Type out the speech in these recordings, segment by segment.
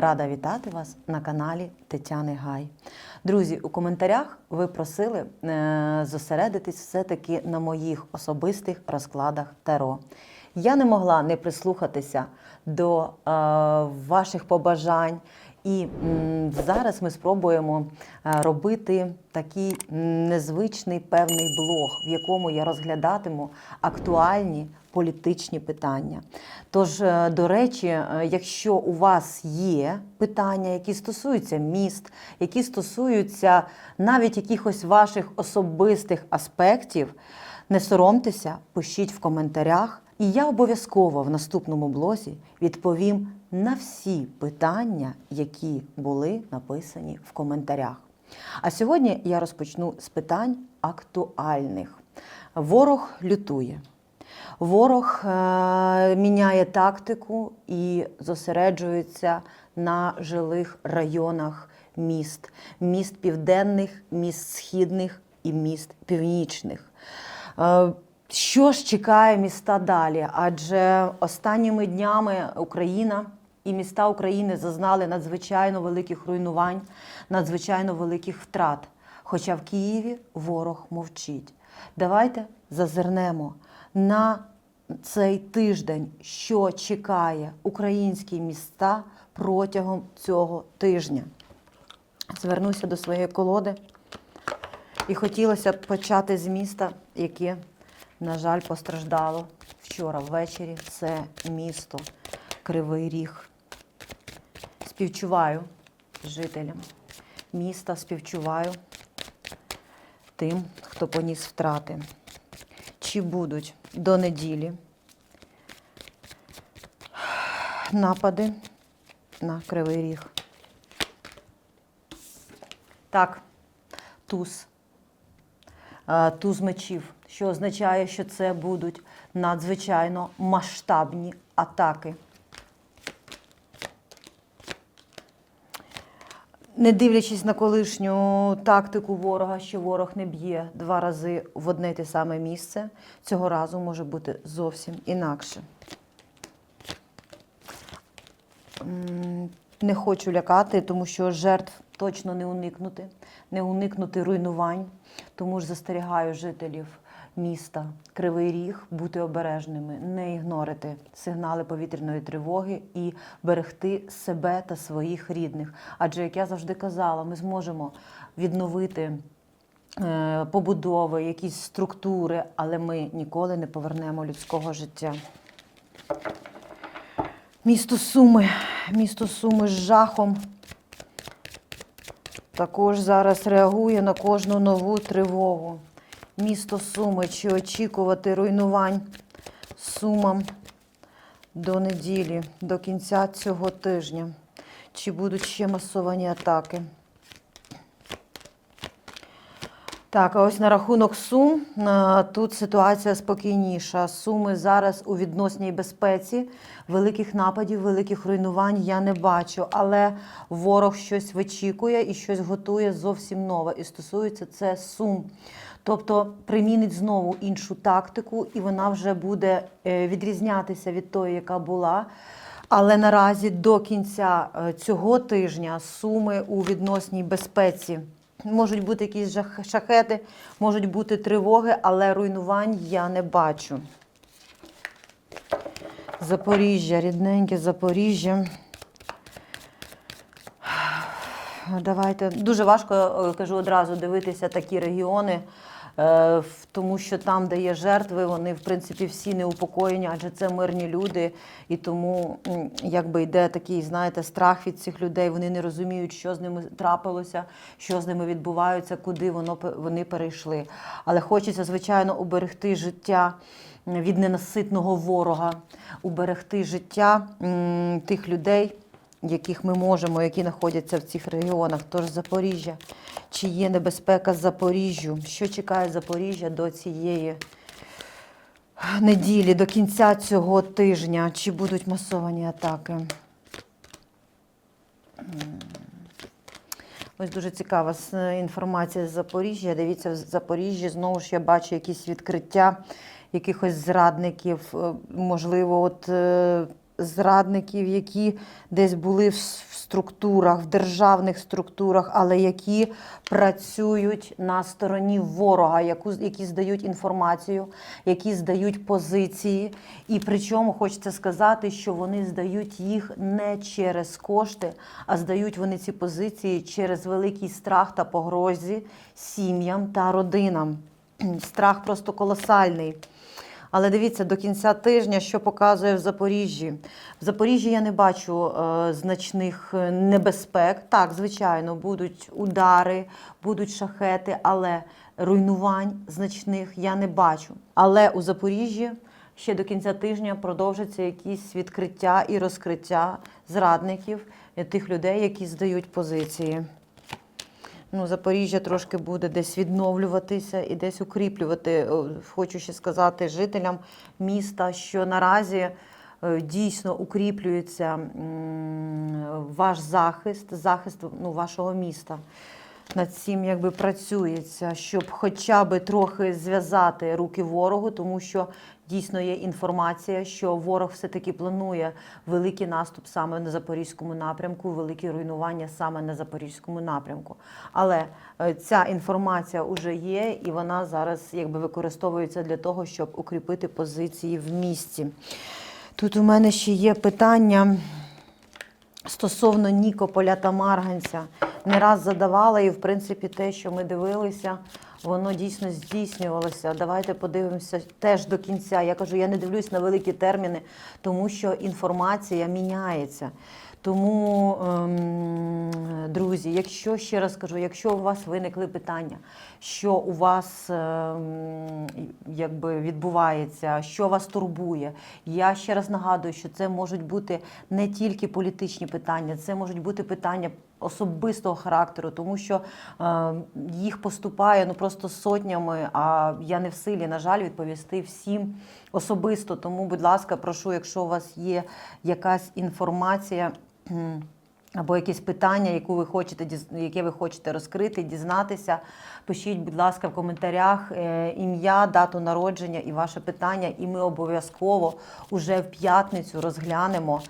Рада вітати вас на каналі Тетяни Гай. Друзі, у коментарях ви просили е, зосередитись все-таки на моїх особистих розкладах Таро. Я не могла не прислухатися до е, ваших побажань. І зараз ми спробуємо е, робити такий незвичний певний блог, в якому я розглядатиму актуальні політичні питання. Тож, е, до речі, е, якщо у вас є питання, які стосуються міст, які стосуються навіть якихось ваших особистих аспектів, не соромтеся, пишіть в коментарях. І я обов'язково в наступному блозі відповім на всі питання, які були написані в коментарях. А сьогодні я розпочну з питань актуальних. Ворог лютує. Ворог е, міняє тактику і зосереджується на жилих районах міст, міст південних, міст східних і міст північних. Е, що ж чекає міста далі? Адже останніми днями Україна і міста України зазнали надзвичайно великих руйнувань, надзвичайно великих втрат. Хоча в Києві ворог мовчить. Давайте зазирнемо на цей тиждень, що чекає українські міста протягом цього тижня. Звернуся до своєї колоди. І хотілося б почати з міста, яке, на жаль, постраждало вчора ввечері. Це місто Кривий Ріг. Співчуваю жителям міста, співчуваю тим, хто поніс втрати. Чи будуть до неділі напади на Кривий Ріг? Так, туз. Е, Туз мечів, що означає, що це будуть надзвичайно масштабні атаки. Не дивлячись на колишню тактику ворога, що ворог не б'є два рази в одне й те саме місце, цього разу може бути зовсім інакше. Не хочу лякати, тому що жертв точно не уникнути, не уникнути руйнувань. Тому ж застерігаю жителів міста Кривий Ріг бути обережними, не ігнорити сигнали повітряної тривоги і берегти себе та своїх рідних. Адже, як я завжди казала, ми зможемо відновити е, побудови, якісь структури, але ми ніколи не повернемо людського життя. Місто Суми, місто Суми з жахом також зараз реагує на кожну нову тривогу. Місто Суми, чи очікувати руйнувань Сумам до неділі, до кінця цього тижня? Чи будуть ще масовані атаки? Так, а ось на рахунок Сум тут ситуація спокійніша. Суми зараз у відносній безпеці. Великих нападів, великих руйнувань я не бачу, але ворог щось вичікує і щось готує зовсім нове. І стосується це Сум. Тобто примінить знову іншу тактику, і вона вже буде е, відрізнятися від тої, яка була. Але наразі до кінця е, цього тижня суми у відносній безпеці. Можуть бути якісь шахети, можуть бути тривоги, але руйнувань я не бачу. Запоріжжя, рідненьке Запоріжжя. Давайте дуже важко е, кажу одразу дивитися такі регіони, тому що там, де є жертви, вони в принципі всі неупокоєні, адже це мирні люди, і тому якби йде такий, знаєте, страх від цих людей. Вони не розуміють, що з ними трапилося, що з ними відбувається, куди воно вони перейшли. Але хочеться, звичайно, уберегти життя від ненаситного ворога, уберегти життя тих людей яких ми можемо, які знаходяться в цих регіонах. Тож Запоріжжя, чи є небезпека Запоріжжю? Що чекає Запоріжжя до цієї неділі, до кінця цього тижня? Чи будуть масовані атаки? Ось дуже цікава інформація з Запоріжжя. Дивіться, в Запоріжжі знову ж я бачу якісь відкриття якихось зрадників. Е, Можливо, от е, зрадників, які десь були в структурах, в державних структурах, але які працюють на стороні ворога, яку, які здають інформацію, які здають позиції. І причому хочеться сказати, що вони здають їх не через кошти, а здають вони ці позиції через великий страх та погрозі сім'ям та родинам. Страх просто колосальний. Але дивіться, до кінця тижня, що показує в Запоріжжі. В Запоріжжі я не бачу е, значних е, небезпек. Так, звичайно, будуть удари, будуть шахети, але руйнувань значних я не бачу. Але у Запоріжжі ще до кінця тижня продовжаться якісь відкриття і розкриття зрадників е, тих людей, які здають позиції. Ну, Запоріжжя трошки буде десь відновлюватися і десь укріплювати. Хочу ще сказати жителям міста, що наразі е, дійсно укріплюється ваш захист, захист ну, вашого міста. Над цим якби працюється, щоб хоча б трохи зв'язати руки ворогу, тому що дійсно є інформація, що ворог все-таки планує великий наступ саме на запорізькому напрямку, великі руйнування саме на запорізькому напрямку. Але е, ця інформація вже є, і вона зараз якби використовується для того, щоб укріпити позиції в місті. Тут у мене ще є питання. Стосовно Нікополя та Марганця, не раз задавала, і в принципі те, що ми дивилися, воно дійсно здійснювалося. Давайте подивимося теж до кінця. Я кажу, я не дивлюсь на великі терміни, тому що інформація міняється. Тому, ем, друзі, якщо ще раз кажу, якщо у вас виникли питання, що у вас ем, якби відбувається, що вас турбує, я ще раз нагадую, що це можуть бути не тільки політичні питання, це можуть бути питання особистого характеру, тому що е, їх поступає ну просто сотнями. А я не в силі, на жаль, відповісти всім особисто. Тому, будь ласка, прошу, якщо у вас є якась інформація. Або якесь питання, яку ви хочете, яке ви хочете розкрити, дізнатися, пишіть, будь ласка, в коментарях е, ім'я, дату народження і ваше питання, і ми обов'язково уже в п'ятницю розглянемо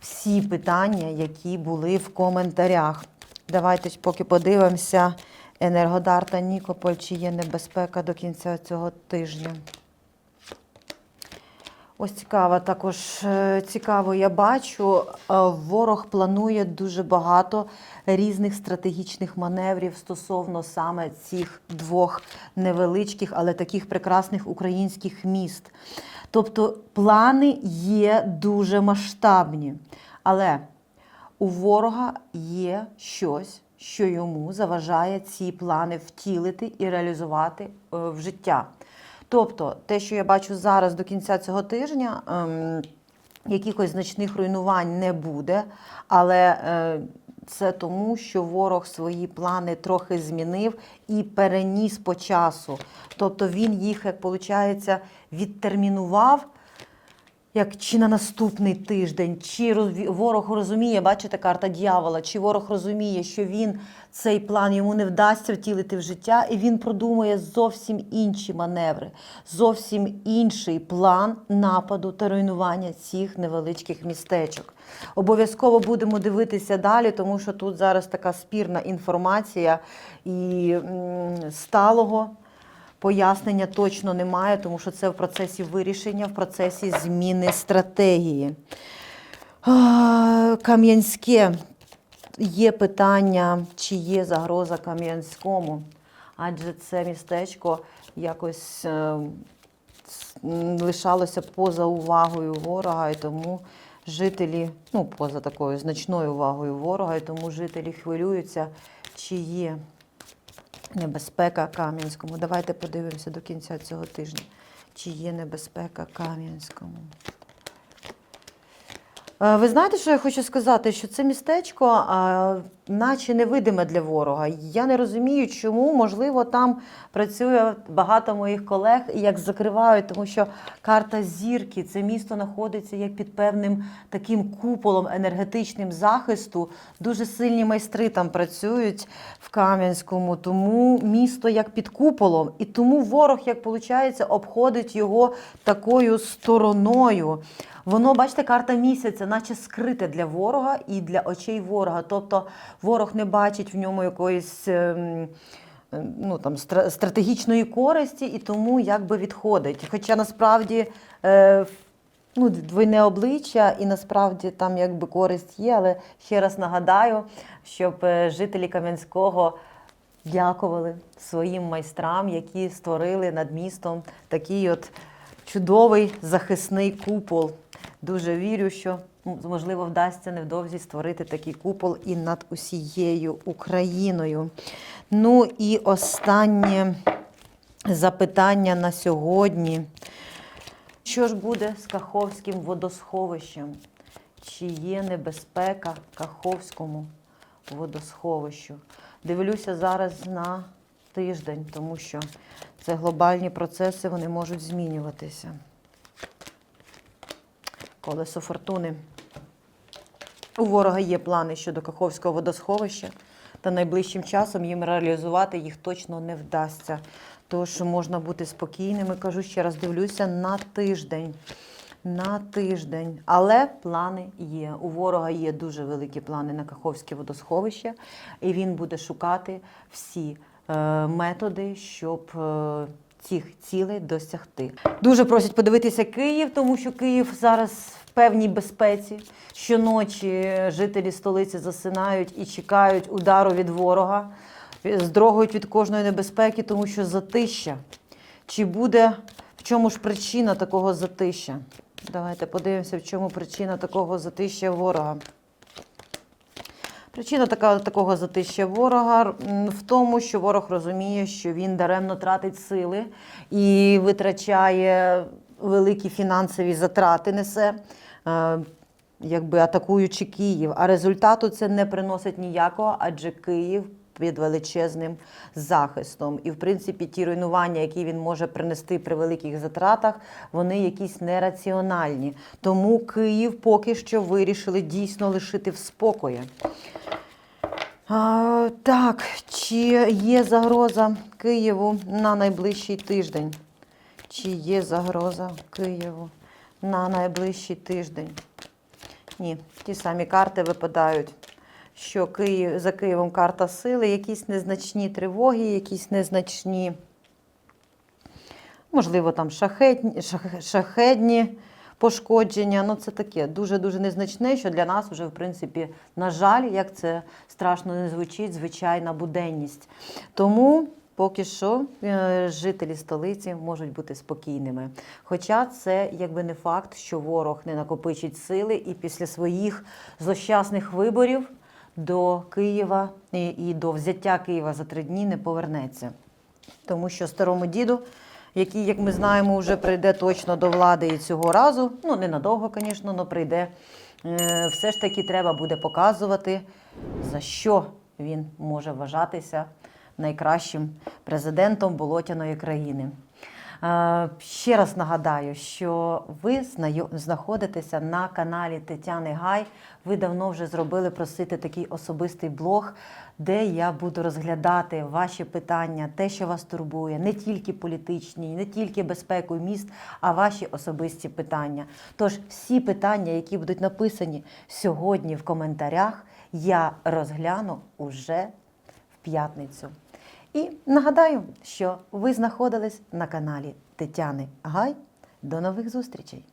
всі питання, які були в коментарях. Давайте ж поки подивимося Енергодар та Нікополь, чи є небезпека до кінця цього тижня. Ось цікаво, також е, цікаво, я бачу, е, ворог планує дуже багато різних стратегічних маневрів стосовно саме цих двох невеличких, але таких прекрасних українських міст. Тобто плани є дуже масштабні. Але у ворога є щось, що йому заважає ці плани втілити і реалізувати е, в життя. Тобто, те, що я бачу зараз до кінця цього тижня, ем, якихось значних руйнувань не буде, але е, це тому, що ворог свої плани трохи змінив і переніс по часу. Тобто він їх, як виходить, відтермінував як чи на наступний тиждень, чи ворог розуміє, бачите, карта дьявола, чи ворог розуміє, що він цей план йому не вдасться втілити в життя, і він продумує зовсім інші маневри, зовсім інший план нападу та руйнування цих невеличких містечок. Обов'язково будемо дивитися далі, тому що тут зараз така спірна інформація і сталого. Пояснення точно немає, тому що це в процесі вирішення, в процесі зміни стратегії. Кам'янське. Є питання, чи є загроза Кам'янському, адже це містечко якось е, лишалося поза увагою ворога, і тому жителі, ну, поза такою значною увагою ворога, і тому жителі хвилюються, чи є Небезпека Кам'янському. Давайте подивимося до кінця цього тижня, чи є небезпека Кам'янському. Е, Ви знаєте, що я хочу сказати? Що це містечко, а, наче невидиме для ворога. Я не розумію, чому, можливо, там працює багато моїх колег і як закривають, тому що карта зірки, це місто знаходиться як під певним таким куполом енергетичним захисту. Дуже сильні майстри там працюють в Кам'янському, тому місто як під куполом, і тому ворог, як виходить, обходить його такою стороною. Воно, бачите, карта місяця, наче скрите для ворога і для очей ворога. Тобто ворог не бачить в ньому якоїсь. ем, е, Ну, там, стратегічної користі і тому якби відходить. Хоча насправді е, ну, двойне обличчя, і насправді там якби користь є, але ще раз нагадаю, щоб е, жителі Кам'янського дякували своїм майстрам, які створили над містом такий от чудовий захисний купол. Дуже вірю, що ну, можливо вдасться невдовзі створити такий купол і над усією Україною. Ну і останнє запитання на сьогодні. Що ж буде з Каховським водосховищем? Чи є небезпека Каховському водосховищу? Дивлюся зараз на тиждень, тому що це глобальні процеси, вони можуть змінюватися. Колесо фортуни. У ворога є плани щодо Каховського водосховища, та найближчим часом їм реалізувати їх точно не вдасться. Тож можна бути спокійними, кажу ще раз, дивлюся на тиждень. На тиждень. Але плани є. У ворога є дуже великі плани на Каховське водосховище, і він буде шукати всі е, методи, щоб е, цих цілей досягти. Дуже просять подивитися Київ, тому що Київ зараз в певній безпеці. Щоночі жителі столиці засинають і чекають удару від ворога, здрогують від кожної небезпеки, тому що затища. Чи буде в чому ж причина такого затища? Давайте подивимося, в чому причина такого затища ворога. Причина така, такого затища ворога в тому, що ворог розуміє, що він даремно тратить сили і витрачає великі фінансові затрати, несе, е, якби атакуючи Київ. А результату це не приносить ніякого, адже Київ під величезним захистом. І, в принципі, ті руйнування, які він може принести при великих затратах, вони якісь нераціональні. Тому Київ поки що вирішили дійсно лишити в спокої. А, так, чи є загроза Києву на найближчий тиждень? Чи є загроза Києву на найближчий тиждень? Ні, ті самі карти випадають, що Київ, за Києвом карта сили, якісь незначні тривоги, якісь незначні, можливо, там шахетні, шахедні пошкодження. Ну, це таке дуже-дуже незначне, що для нас вже, в принципі, на жаль, як це страшно не звучить, звичайна буденність. Тому поки що е, жителі столиці можуть бути спокійними. Хоча це якби не факт, що ворог не накопичить сили і після своїх злощасних виборів до Києва і, до взяття Києва за три дні не повернеться. Тому що старому діду, який, як ми знаємо, вже прийде точно до влади і цього разу, ну ненадовго, звісно, але прийде, е, все ж таки треба буде показувати, за що він може вважатися найкращим президентом болотяної країни. Е, Ще раз нагадаю, що ви знаходитеся на каналі Тетяни Гай. Ви давно вже зробили просити такий особистий блог, де я буду розглядати ваші питання, те, що вас турбує, не тільки політичні, не тільки безпеку міст, а ваші особисті питання. Тож всі питання, які будуть написані сьогодні в коментарях, я розгляну уже в п'ятницю. І нагадаю, що ви знаходились на каналі Тетяни Гай. До нових зустрічей!